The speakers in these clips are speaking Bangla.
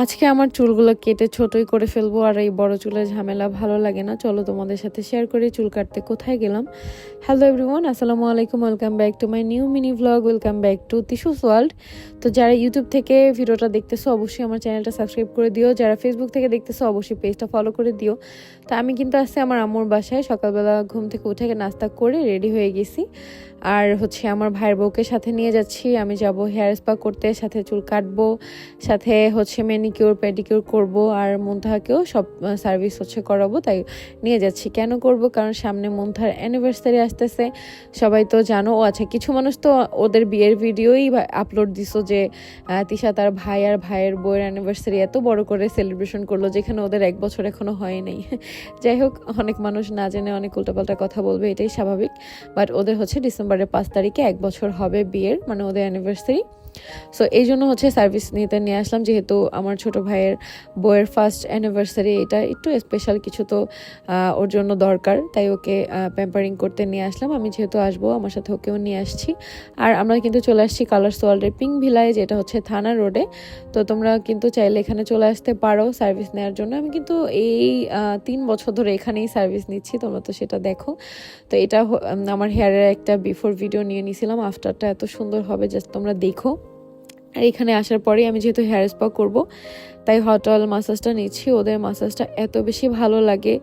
আজকে আমার চুলগুলো কেটে ছোটই করে ফেলব আর এই বড় চুলের ঝামেলা ভালো লাগে না। চলো তোমাদের সাথে শেয়ার করি চুল কাটতে কোথায় গেলাম। হ্যালো এভরিওয়ান আসসালামু আলাইকুম welcome back to my new mini vlog welcome back to Tishu's world তো যারা ইউটিউব থেকে ভিডিওটা দেখতেছো, অবশ্যই আমার চ্যানেলটা সাবস্ক্রাইব করে দিও। যারা ফেসবুক থেকে দেখতেছো, অবশ্যই পেজটা ফলো করে দিও। তো আমি কিন্তু আসছি আমার আম্মুর বাসায়। সকালবেলা ঘুম থেকে উঠে নাস্তা করে রেডি হয়ে গেছি। আর হচ্ছে আমার ভাইয়ের বউকে সাথে নিয়ে যাচ্ছি। আমি যাব হেয়ার স্পা করতে, সাথে চুল কাটবো, সাথে হচ্ছে মেনিকিউর পেডিকিউর করব আর মুন্থাকেও সব সার্ভিস হচ্ছে করাবো, তাই নিয়ে যাচ্ছি। কেন করব? কারণ সামনে মুন্থার অ্যানিভার্সারি আসতেছে। সবাই তো জানো, ও আচ্ছা কিছু মানুষ তো ওদের বিয়ের ভিডিওই আপলোড দিছো যে তিশা তার ভাই আর ভাইয়ের বউয়ের অ্যানিভার্সারি এত বড় করে সেলিব্রেশন করল, যেখানে ওদের এক বছর এখনও হয় নাই। যাই হোক, অনেক মানুষ না জেনে অনেক উল্টাপাল্টা কথা বলবে, এটাই স্বাভাবিক। বাট ওদের হচ্ছে ডিসেম্বরের পাঁচ তারিখে এক বছর হবে বিয়ের মানে ওদের অ্যানিভার্সারি সো এই জন্য হচ্ছে সার্ভিস নিতে নিয়ে আসলাম, যেহেতু আমার ছোট ভাইয়ের বইয়ের ফার্স্ট অ্যানিভার্সারি এটা একটু স্পেশাল কিছু তো ওর জন্য দরকার, তাই ওকে প্যাম্পারিং করতে নিয়ে আসলাম। আমি যেহেতু আসব, আমার সাথে ওকেও নিয়ে আসছি। আর আমরা কিন্তু চলে আসছি কালার সোয়াল্ডের পিঙ্ক ভিলায় যেটা হচ্ছে থানা রোডে তো তোমরা কিন্তু চাইলে এখানে চলে আসতে পারো সার্ভিস নেওয়ার জন্য। আমি কিন্তু এই তিন বছর ধরে এখানেই সার্ভিস নিচ্ছি, তোমরা তো সেটা দেখো। তো এটা আমার হেয়ারের একটা বিফোর ভিডিও নিয়ে নিয়েছিলাম আফটারটা এত সুন্দর হবে জাস্ট তোমরা দেখো। আর এখানে আসার পরেই আমি যেহেতু হেয়ার স্পা করব, তাই হট অয়েল মাসাজটা নিচ্ছি। ওদের মাসাজটা এত বেশি ভালো লাগে।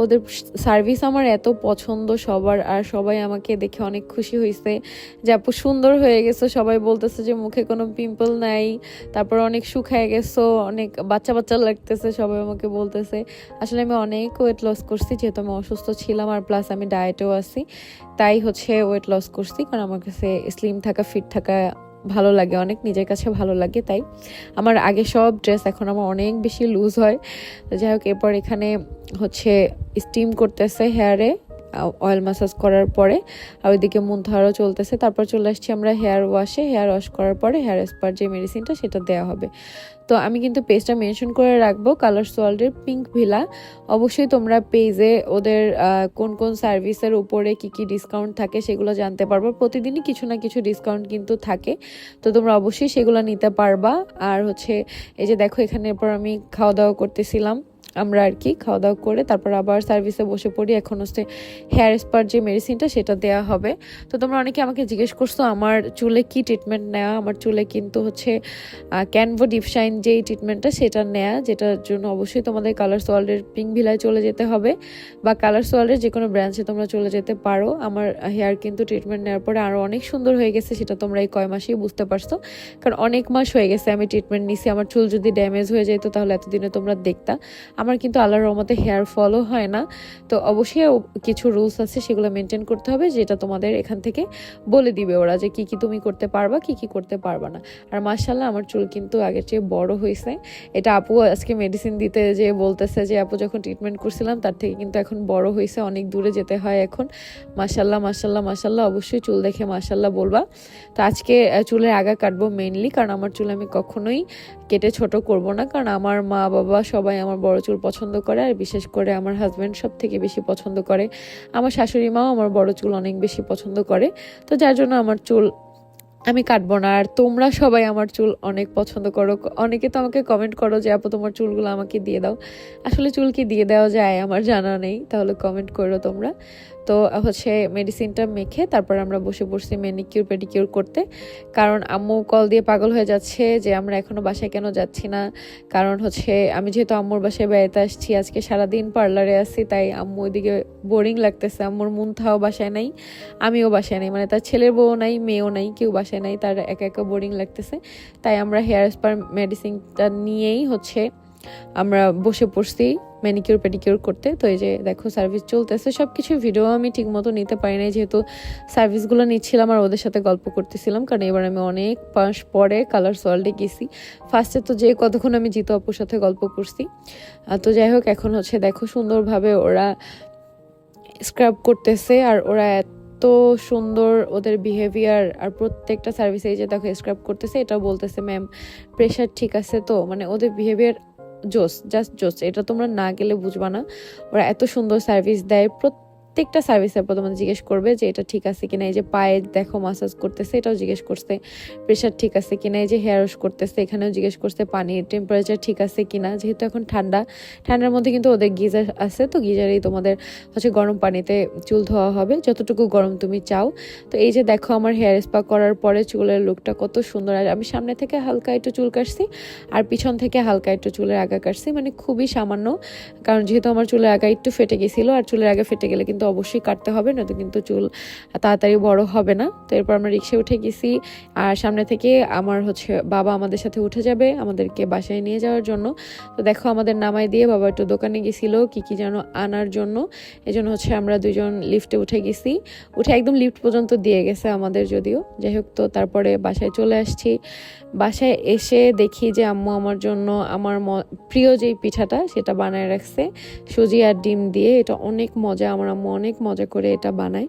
ওদের সার্ভিস আমার এত পছন্দ সবার, আর সবাই আমাকে দেখে অনেক খুশি হয়েছে যে, আপু, সুন্দর হয়ে গেছো। সবাই বলতেছে যে, মুখে কোনো পিম্পল নাই। তারপর অনেক শুকায় গেছো, অনেক বাচ্চা বাচ্চা লাগতেছে, সবাই আমাকে বলতেছে। আসলে আমি অনেক ওয়েট লস করছি, যেহেতু আমি অসুস্থ ছিলাম, আর প্লাস আমি ডায়েটেও আছি। তাই হচ্ছে ওয়েট লস করছি, কারণ আমার কাছে স্লিম থাকা ফিট থাকা ভালো লাগে, অনেক নিজের কাছে ভালো লাগে, তাই আমার আগে সব ড্রেস এখন আমার অনেক বেশি লুজ হয়। যাই হোক, এরপর এখানে হচ্ছে স্টিম করতেছে হেয়ারে অয়েল মাসাজ করার পরে, আর ওইদিকে মুন্থারও চলতেছে। তারপর চলে আসছি আমরা হেয়ার ওয়াশে হেয়ার ওয়াশ করার পরে হেয়ার স্পার যে মেডিসিনটা সেটা দেওয়া হবে। তো আমি কিন্তু পেজটা মেনশন করে রাখব কালার সোয়াল্ডের পিঙ্ক ভিলা অবশ্যই তোমরা পেজে ওদের কোন কোন সার্ভিসের উপরে কি কি ডিসকাউন্ট থাকে সেগুলো জানতে পারব। প্রতিদিনই কিছু না কিছু ডিসকাউন্ট কিন্তু থাকে। তো তোমরা অবশ্যই সেগুলো নিতে পারবা। আর হচ্ছে, এই যে দেখো এখানে এরপর আমি খাওয়া দাওয়া করতেছিলাম। আমরা আর কি খাওয়া দাওয়া করে তারপর আবার সার্ভিসে বসে পড়ি। এখন হচ্ছে হেয়ার স্পার যে মেডিসিনটা সেটা দেওয়া হবে। তো তোমরা অনেকে আমাকে জিজ্ঞেস করছ, আমার চুলে কি ট্রিটমেন্ট নেওয়া আমার চুলে কিন্তু হচ্ছে ক্যানভো ডিপশাইন যেই ট্রিটমেন্টটা সেটা নেয়া, যেটার জন্য অবশ্যই তোমাদের কালার সোয়াল্ডের পিঙ্ক ভিলায় চলে যেতে হবে বা কালার সোয়াল্ডের যে কোনো ব্রাঞ্চে তোমরা চলে যেতে পারো। আমার হেয়ার কিন্তু ট্রিটমেন্ট নেওয়ার পরে আরও অনেক সুন্দর হয়ে গেছে সেটা তোমরা এই কয় মাসেই বুঝতে পারছ। কারণ অনেক মাস হয়ে গেছে আমি ট্রিটমেন্ট নিছি। আমার চুল যদি ড্যামেজ হয়ে যেত তাহলে এতদিনে তোমরা দেখতা। আমার কিন্তু আল্লাহর রহমতে হেয়ার ফলও হয় না। তো অবশ্যই কিছু রুলস আছে, সেগুলো মেনটেন করতে হবে, যেটা তোমাদের এখান থেকে বলে দিবে ওরা যে কি কি তুমি করতে পারবা, কি কি করতে পারবা না। আর মার্শাল্লাহ আমার চুল কিন্তু আগের চেয়ে বড় হয়েছে। এটা আপু আজকে মেডিসিন দিতে যে বলতেছে যে, আপু, যখন ট্রিটমেন্ট করছিলাম, তার থেকে কিন্তু এখন বড় হয়েছে, অনেক দূরে যেতে হয় এখন। মাসাল্লাহ মাসাল্লাহ মাসাল্লাহ অবশ্যই চুল দেখে মাসাল্লাহ বলবা। তো আজকে চুলের আগা কাটবো মেনলি কারণ আমার চুল আমি কখনোই কেটে ছোট করব না, কারণ আমার মা বাবা সবাই আমার বড় চুল পছন্দ করে, আর বিশেষ করে আমার হাজব্যান্ড সব থেকে বেশি পছন্দ করে। আমার শাশুড়ি মাও আমার বড় চুল অনেক বেশি পছন্দ করে। তো যার জন্য আমার চুল আমি কাটবো না। আর তোমরা সবাই আমার চুল অনেক পছন্দ করো। অনেকে তো আমাকে কমেন্ট করো যে, আপু, তোমার চুলগুলো আমাকে দিয়ে দাও। আসলে চুল কি দিয়ে দেওয়া যায় আমার জানা নেই, তাহলে কমেন্ট করো তোমরা। তো হচ্ছে মেডিসিনটা মেখে তারপর আমরা বসে বসছি মেনিকিউর পেডিকিউর করতে। কারণ আম্মু কল দিয়ে পাগল হয়ে যাচ্ছে যে আমরা এখনও বাসায় কেন যাচ্ছি না। কারণ হচ্ছে আমি যেহেতু আম্মুর বাসায় বেড়াতে আসছি, আজকে সারাদিন পার্লারে আসছি তাই আম্মু ওইদিকে বোরিং লাগতেছে। আম্মুর মুন্থাও বাসায় নাই, আমিও বাসায় নাই। মানে তার ছেলের বউ নাই, মেয়েও নাই, কেউ বাসায় নাই, তার একা একা বোরিং লাগতেছে। তাই আমরা হেয়ার স্পার মেডিসিনটা নিয়েই হচ্ছে আমরা বসে পড়ছি। ম্যানিকিউর পেডিকিউর করতে। তো এই যে দেখো সার্ভিস চলতেছে সব কিছু ভিডিও আমি ঠিক মতো নিতে পারি নাই, যেহেতু সার্ভিসগুলো নিচ্ছিলাম আর ওদের সাথে গল্প করতেছিলাম। কারণ এবার আমি অনেক মাস পরে কালার সল্টে গেছি। ফার্স্টে তো যে কতক্ষণ আমি জিতু আপুর সাথে গল্প করছি। তো যাই হোক, এখন হচ্ছে দেখো সুন্দরভাবে ওরা স্ক্রাব করতেছে আর ওরা এত সুন্দর ওদের বিহেভিয়ার আর প্রত্যেকটা সার্ভিসে যে দেখো স্ক্রাব করতেছে এটা বলতেছে ম্যাম প্রেশার ঠিক আছে তো? মানে ওদের বিহেভিয়ার জোস জাস্ট জোস এটা তোমরা না গেলে বুঝবা না। ওরা এত সুন্দর সার্ভিস দেয় প্রত্যেকটা সার্ভিসের পর তোমাদের জিজ্ঞেস করবে যে এটা ঠিক আছে কিনা, এই যে পায়ে দেখো মাসাজ করতেছে, এটাও জিজ্ঞেস করছে প্রেশার ঠিক আছে কিনা, এই যে হেয়ার ওয়াশ করতেছে, এখানেও জিজ্ঞেস করছে পানির টেম্পারেচার ঠিক আছে কিনা, যেহেতু এখন ঠান্ডা, ঠান্ডার মধ্যে কিন্তু ওদের গিজার আছে, তো গিজারেই তোমাদের হচ্ছে গরম পানিতে চুল ধোয়া হবে, যতটুকু গরম তুমি চাও। তো এই যে দেখো আমার হেয়ার স্পা করার পরে চুলের লুকটা কত সুন্দর, আর আমি সামনে থেকে হালকা একটু চুল কাটছি, আর পিছন থেকে হালকা একটু চুলের আগা কাটছি মানে খুবই সামান্য, কারণ যেহেতু আমার চুলের আগা একটু ফেটে গেছিল, আর চুলের আগা ফেটে গেলে কিন্তু অবশ্যই কাটতে হবে, নয়তো কিন্তু চুল তাড়াতাড়ি বড় হবে না। তো এরপর আমরা রিক্সায় উঠে গেছি, আর সামনে থেকে আমার হচ্ছে বাবা আমাদের সাথে উঠে যাবে আমাদেরকে বাসায় নিয়ে যাওয়ার জন্য। তো দেখো আমাদের নামাই দিয়ে বাবা একটু দোকানে গেছিল, কি কি যেন আনার জন্য। এই জন্য হচ্ছে আমরা দুজন লিফটে উঠে গেছি। উঠে একদম লিফট পর্যন্ত দিয়ে গেছে আমাদের যদিও। যাই হোক তো তারপরে বাসায় চলে আসছি। বাসায় এসে দেখি যে আম্মু আমার জন্য আমার প্রিয় যেই পিঠাটা সেটা বানায় রাখছে। সুজি আর ডিম দিয়ে, এটা অনেক মজা। আমার আম্মু অনেক মজা করে এটা বানায়।